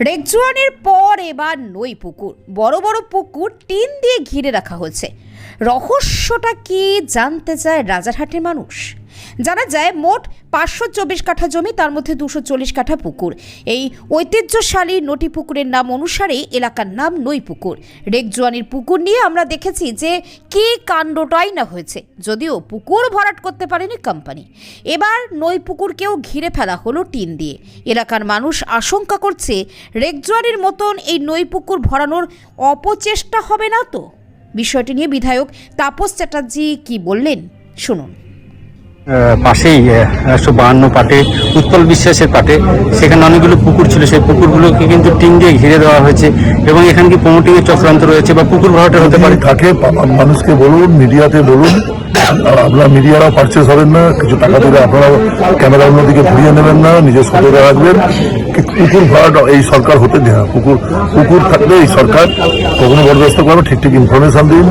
রেকজোয়ানের পর এবার নই পুকুর। বড় বড় পুকুর টিন দিয়ে ঘিরে রাখা হয়েছে। রহস্যটা কি জানতে চায় রাজারহাটের মানুষ? জানা যায় মোট পাঁচশো চব্বিশ কাঠা জমি, তার মধ্যে দুশো চল্লিশ কাঠা পুকুর। এই ঐতিহ্যশালী নটি পুকুরের নাম অনুসারে এলাকার নাম নই পুকুর রেকজোয়ানির পুকুর নিয়ে আমরা দেখেছি যে কি কাণ্ডটাই না হয়েছে, যদিও পুকুর ভরাট করতে পারেনি কোম্পানি। এবার নই পুকুরকেও ঘিরে ফেলা হলো টিন দিয়ে। এলাকার মানুষ আশঙ্কা করছে রেকজোয়ানির মতন এই নই পুকুর ভরানোর অপচেষ্টা হবে না তো? বিষয়টি নিয়ে বিধায়ক তাপস চ্যাটার্জি কি বললেন, শুনুন। পাশেই একশো বাহান্ন পাটে উৎপল বিশ্বাসের পাটে, সেখানে অনেকগুলো পুকুর ছিল। সেই পুকুরগুলোকে কিন্তু টিন দিয়ে ঘিরে দেওয়া হয়েছে এবং এখানে কি প্রমোটিং এর চক্রান্ত রয়েছে বা পুকুর ভরাটের হতে পারে? থাকে মানুষকে বলুন, মিডিয়াতে বলুন আপনারা মিডিয়ারাও পারচেস হবেন না, কিছু টাকা দিলে আপনারা ক্যামেরা অন্যদিকে ঘুরিয়ে নেবেন না, নিজের সতর্ক রাখবেন। কি পুকুর ভরাট এই সরকার হতে দেয় না। পুকুর পুকুর থাকলে এই সরকার কখনো বরদাস্ত করবে ঠিক ঠিক ইনফরমেশন দিন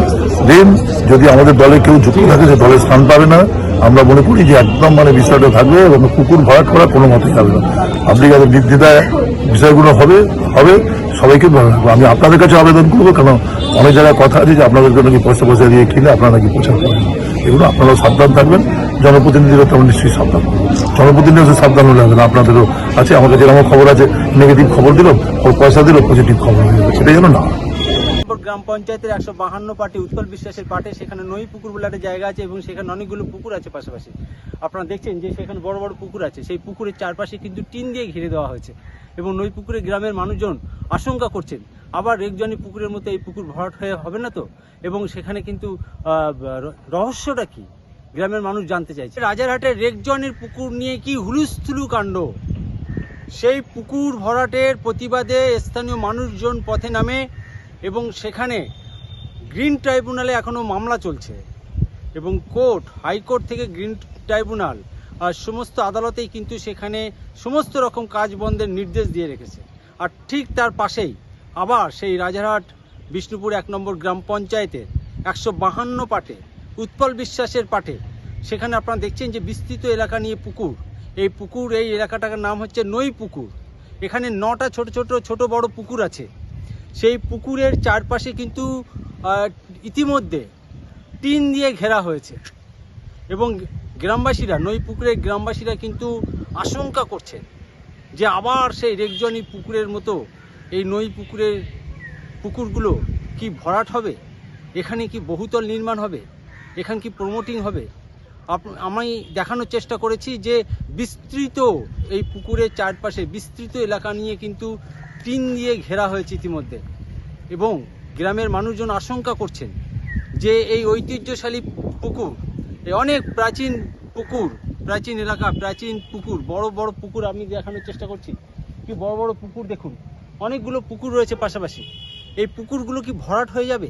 দিন। যদি আমাদের দলে কেউ যুক্ত থাকে, সে দলে স্থান পাবে না। আমরা মনে করি যে একদম মানে বিষয়টা থাকবে এবং কুকুর ভরাট করা কোনো মতেই যাবে না। আপনি যাদের নির্দ্বিধায় বিষয়গুলো হবে হবে, সবাইকে ভালো রাখব। আমি আপনাদের কাছে আবেদন করব, কেন অনেক জায়গায় কথা আছে যে আপনাদেরকে নাকি পয়সা পয়সা দিয়ে কিনে আপনারা নাকি প্রচার করেন। এগুলো আপনারাও সাবধান থাকবেন। জনপ্রতিনিধিরা তেমন নিশ্চয়ই সাবধান জনপ্রতিনিধি সাবধান হলে হবে না, আপনাদেরও আছে। আমার যেরকম খবর আছে, নেগেটিভ খবর দিল পয়সা দিল পজিটিভ খবর হয়ে যাবে সেটা যেন না হয়। গ্রাম পঞ্চায়েতের একশো বাহান্ন পার্টি উৎকল বিশ্বাসের পাটে, সেখানে নই পুকুর বলে একটা জায়গা আছে এবং সেখানে অনেকগুলো পুকুর আছে পাশাপাশি। আপনারা দেখছেন যে সেখানে বড় বড় পুকুর আছে। সেই পুকুরের চারপাশে কিন্তু টিন দিয়ে ঘিরে দেওয়া হয়েছে এবং নই পুকুরে গ্রামের মানুষজন আশঙ্কা করছেন, আবার রেকজনি পুকুরের মতো এই পুকুর ভরাট হয়ে হবে না তো? এবং সেখানে কিন্তু রহস্যটা কি? গ্রামের মানুষ জানতে চাইছে। রাজারহাটের রেকজনের পুকুর নিয়ে কি হুলুস্থুলু কাণ্ড? সেই পুকুর ভরাটের প্রতিবাদে স্থানীয় মানুষজন পথে নামে এবং সেখানে গ্রিন ট্রাইব্যুনালে এখনও মামলা চলছে এবং কোর্ট, হাইকোর্ট থেকে গ্রিন ট্রাইব্যুনাল আর সমস্ত আদালতেই কিন্তু সেখানে সমস্ত রকম কাজ বন্ধের নির্দেশ দিয়ে রেখেছে। আর ঠিক তার পাশেই আবার সেই রাজারহাট, বিষ্ণুপুর এক নম্বর গ্রাম পঞ্চায়েতের একশো বাহান্ন পাটে, উৎপল বিশ্বাসের পাটে, সেখানে আপনারা দেখছেন যে বিস্তৃত এলাকা নিয়ে পুকুর। এই পুকুর, এই এলাকাটার নাম হচ্ছে নই পুকুর। এখানে নটা ছোট ছোট ছোট বড় পুকুর আছে। সেই পুকুরের চারপাশে কিন্তু ইতিমধ্যে টিন দিয়ে ঘেরা হয়েছে। এবং গ্রামবাসীরা, নই পুকুরের গ্রামবাসীরা কিন্তু আশঙ্কা করছেন যে আবার সেই রেকজনি পুকুরের মতো এই নই পুকুরের পুকুরগুলো কি ভরাট হবে? এখানে কি বহুতল নির্মাণ হবে? এখানে কি প্রমোটিং হবে? আমি দেখানোর চেষ্টা করেছি যে বিস্তৃত এই পুকুরের চারপাশে, বিস্তৃত এলাকা নিয়ে কিন্তু টিন দিয়ে ঘেরা হয়েছে ইতিমধ্যে। এবং গ্রামের মানুষজন আশঙ্কা করছেন যে এই ঐতিহ্যশালী পুকুর এই অনেক প্রাচীন পুকুর, প্রাচীন এলাকা, প্রাচীন পুকুর, বড় বড় পুকুর আমি দেখানোর চেষ্টা করছি। কি বড় বড় পুকুর দেখুন, অনেকগুলো পুকুর রয়েছে পাশাপাশি। এই পুকুরগুলো কি ভরাট হয়ে যাবে?